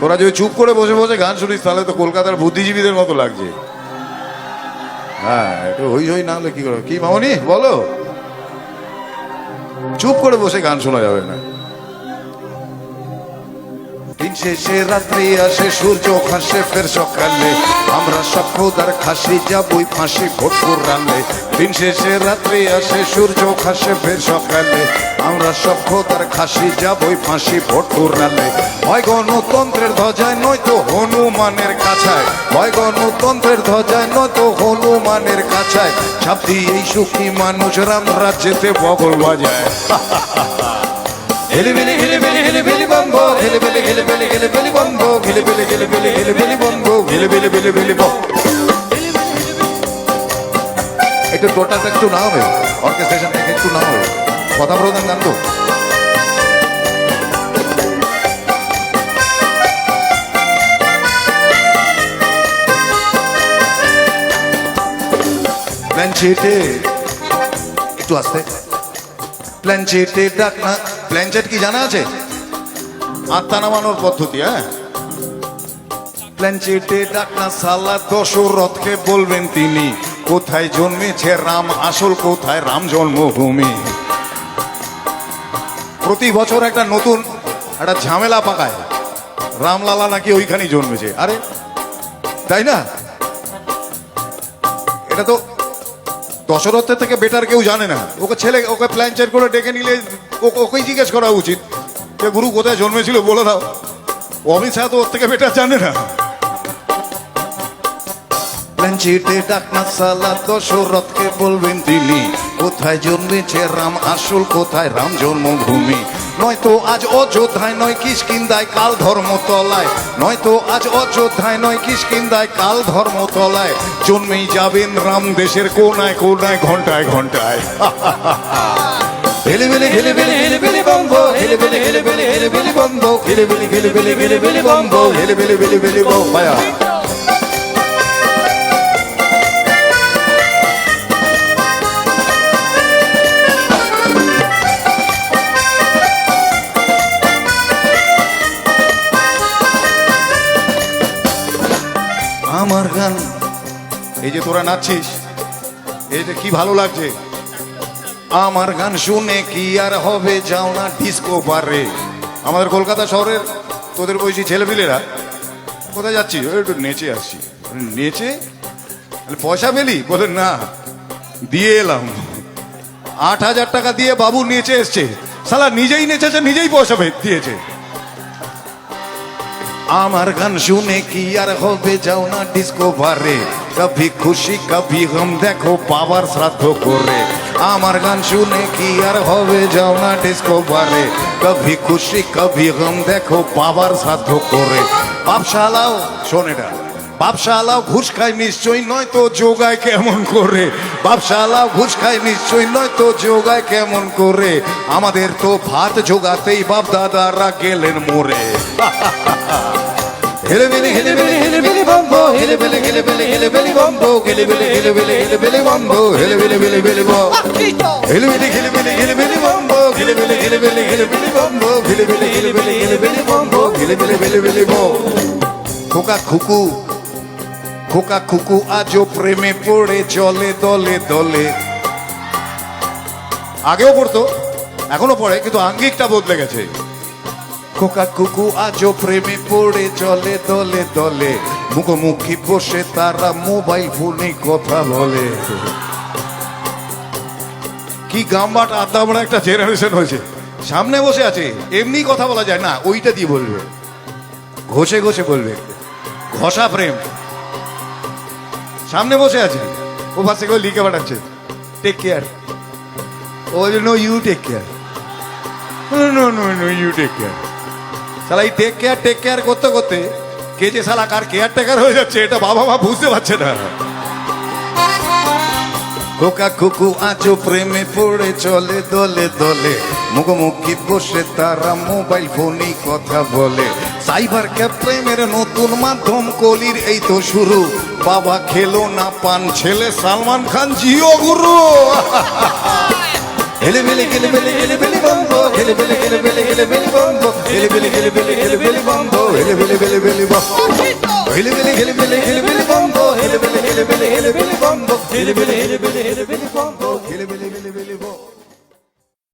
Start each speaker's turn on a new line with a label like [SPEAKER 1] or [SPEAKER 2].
[SPEAKER 1] তোরা যদি চুপ করে বসে বসে গান শুনিস, তাহলে তো কলকাতার বুদ্ধিজীবীদের মতো লাগছে। হ্যাঁ একটু হই হই না হলে কি করো কি মামনি, বলো। চুপ করে বসে গান শোনা যাবে না। দিন শেষে রাত্রি আসে, সূর্য খাসে ফের সকালে। আমরা সব খোদার খাসি, যাবই ফাঁসি ভোটপুর রান্নে দিন শেষে রাত্রি আসে, সূর্য খাসে ফের সকালে। আমরা সব খোদার খাসি, যাবই ফাঁসি ভোটপুর রান্নে হয় গণতন্ত্রের ধ্বজায়, নয়তো হনুমানের কাছায়। হয় গণতন্ত্রের ধ্বজায়, নয়তো হনুমানের কাছায়। ছাপ এই সুখী মানুষ রাম রাজ্যেতে বগল বাজায়। হিলিবিলি হিলিবিলি হিলিবিলি বম্বো হিলিবিলি হিলিবিলি হিলিবিলি বম্বো হিলিবিলি হিলিবিলি হিলিবিলি বম্বো হিলিবিলি হিলিবিলি বম্বো একটু টোটালটা একটু না হবে অর্কেস্ট্রেশন থেকে একটু না হবে কথা প্রধান গান তো প্ল্যানচেটে একটু আসতে প্ল্যানচেটে ডাক না প্ল্যানচেট কি জানা আছে? আত্মা নামানোর পদ্ধতি হ্যাঁ? প্ল্যানচেটে ডাকনা সালা দশরথকে বলবেন তিনি। কোথায় জন্মেছে রাম? আসল কোথায় রাম জন্মভূমি? প্রতি বছর একটা নতুন, একটা ঝামেলা পাকায়। রামলালা নাকি ওইখানেই জন্মেছে। আরে, তাই না? এটা তো দশরথের থেকে বেটার কেউ জানে না। ওকে ছেলে, ওকে প্ল্যান চেক করে ডেকে নিলে ওকেই জিজ্ঞেস করা উচিত যে, গুরু, কোথায় জন্মেছিল বলে দাও। অমিত শাহ তো ওর থেকে বেটার জানে না। প্ল্যানচিটে ডাকনা সালা, দশরথকে বলবেন তিনি। কোথায় জন্মেছে রাম আসল, কোথায় রাম জন্মভূমি? নয়তো আজ অযোধ্যায় নয় কিসকিন্দায় কাল ধর্মতলায়। নয়তো আজ অযোধ্যায় নয় কিসকিন্দায় কাল ধর্মতলায়। জন্মেই যাবেন রাম দেশের কোনায় কোনায়, ঘন্টায় ঘন্টায়। হিলিবিলি হিলিবিলি হিলিবিলি বম্বো হিলিবিলি হিলিবিলি হিলিবিলি বম্বো। হিলিবিলি হিলিবিলি হিলিবিলি বম্বো। হিলিবিলি হিলিবিলি বম্বো আমার এই যে তোরা নাচছিস এই যে কি ভালো লাগছে? আমার গান শুনে কি আর হবে? যাও না ডিস্কো বারে আমাদের কলকাতা শহরের তোদের বয়সী ছেলেপিলেরা, কোথায় যাচ্ছি একটু নেচে আসছি। নেচে? পয়সা পেলি? বলে, না। দিয়ে এলাম। আট হাজার টাকা দিয়ে বাবু নেচে এসছে। সালা নিজেই নেচেছে, নিজেই পয়সা দিয়েছে। আমার গান শুনে কি আর হবে? যাও না ডিস্কো বারে কভি খুশি, কভি গম দেখো পাওয়ার শ্রাদ্ধ করে। আমার গান শুনে কি আর হবে? যাও না ডিস্কো বারে কভি খুশি, কভি গম দেখো পাওয়ার শ্রাদ্ধ করে। বাপশালাও শোন এটা বাপশালাও ঘুষ খায় নিশ্চয়ই নয় তো যোগায় কেমন করে? বাপশালা ঘুষ খায় নিশ্চয়ই নয় তো যোগায় কেমন করে? আমাদের তো ভাত জোগাতেই বাপ দাদারা গেলেন মোরে হিলিবিলি হিলিবিলি হিলিবিলি বম্বো, হিলিবিলি হিলিবিলি হিলিবিলি বম্বো, হিলিবিলি হিলিবিলি হিলিবিলি বম্বো, হিলিবিলি হিলিবিলি বম্বো হিলিবিলি হিলিবিলি হিলিবিলি বম্বো, হিলিবিলি হিলিবিলি হিলিবিলি বম্বো, হিলিবিলি হিলিবিলি হিলিবিলি বম্বো, হিলিবিলি হিলিবিলি বম্বো খোকা, খুকু খোকা খুকু আজও প্রেমে পড়ে চলে দলে দলে। আগেও পড়তো এখনও পড়ে, কিন্তু আঙ্গিকটা বদলে গেছে। খোকা কুকু আজও প্রেমে পড়ে চলে দলে দলে। মুখোমুখি বসে তারা মোবাইল ফোনে কথা বলে। কি গাম্বাট আদামড়া একটা জেনারেশন হয়েছে। সামনে বসে আছে, এমনি কথা বলা যায় না, ওইটা দিয়ে বলবে। ঘষে ঘষে বলবে। ঘষা প্রেম। সামনে বসে আছে। ও পাশে কেউ লিখে পাঠাচ্ছে। Take care O no you take care no no no you take care শালা, এই টেক কেয়ার টেক কেয়ার করতে করতে কে যে শালা কার কেয়ার টেকার হয়ে যাচ্ছে, এটা বাবা মা বুঝতে পারছে না। খোকা কুকু আজও প্রেমে পড়ে চলে, দলে দলে। মুখোমুখি বসে তারা মোবাইল ফোনে কথা বলে। সাইবার ক্যাপ প্রেমের নতুন মাধ্যম কলির এই তো শুরু। বাবা খেলো না পান ছেলে সালমান খান, জিও গুরু। হেলে বেলে গেলে বেলে গেলে বেলে বন্ধ হেলে বেলে গেলে বেলে গেলে বেলে বন্ধ হেলে বেলে গেলে বেলে গেলে বেলে বন্ধ হেলে বেলে বেলে বেলে বন্ধ। হেলে বেলে গেলে বেলে গেলে বেলে বন্ধ হেলে বেলে গেলে বেলে গেলে বেলে বন্ধ হেলে বেলে হেলে বেলে হেলে বেলে বন্ধ হেলে বেলে বেলে বেলে